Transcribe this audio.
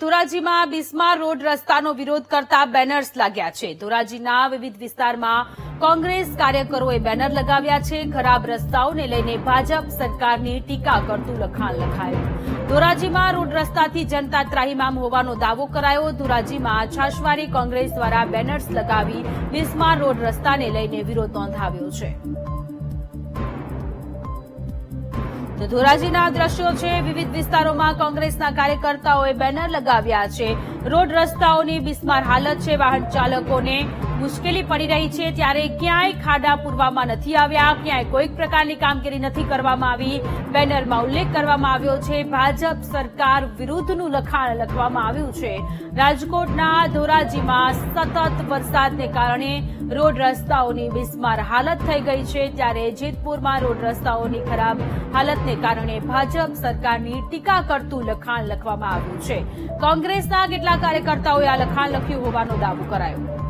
ધોરાજીમાં બિસ્માર road રસ્તાનો વિરોધ કરતા banners લાગ્યા છે. ધોરાજીના વિવિધ વિસ્તારમાં કોંગ્રેસ કાર્યકરોએ બેનર લગાવ્યા છે. ખરાબ રસ્તાઓને લઈને ભાજપ સરકારની ટીકા કરતું લખાણ લખાયું. ધોરાજીમાં રોડ રસ્તાથી જનતા ત્રાહીમામ હોવાનો દાવો કરાયો. ધોરાજીમાં છાશવારી કોંગ્રેસ દ્વારા બેનર્સ લગાવી બિસ્માર રોડ રસ્તાને લઈને વિરોધ નોંધાવ્યો છે. ધોરાજીના દ્રશ્યો છે. વિવિધ વિસ્તારોમાં કોંગ્રેસના કાર્યકર્તાઓએ બેનર લગાવ્યા છે. રોડ રસ્તાઓની બિસ્માર હાલત છે. વાહન ચાલકોને મુશ્કેલી પડી રહી છે ત્યારે ક્યાંય ખાડા પૂરવામાં નથી આવ્યા, ક્યાંય કોઈક પ્રકારની કામગીરી નથી કરવામાં આવી. બેનરમાં ઉલ્લેખ કરવામાં આવ્યો છે, ભાજપ સરકાર વિરુદ્ધનું લખાણ લખવામાં આવ્યું છે. રાજકોટના ધોરાજીમાં સતત વરસાદને કારણે રોડ રસ્તાઓની બિસ્માર હાલત થઈ ગઈ છે. ત્યારે જેતપુરમાં રોડ રસ્તાઓની ખરાબ હાલતને કારણે ભાજપ સરકારની ટીકા કરતું લખાણ લખવામાં આવ્યું છે. કોંગ્રેસના કેટલાક કાર્યકર્તાઓએ આ લખાણ લખ્યું હોવાનો દાવો કરાયો.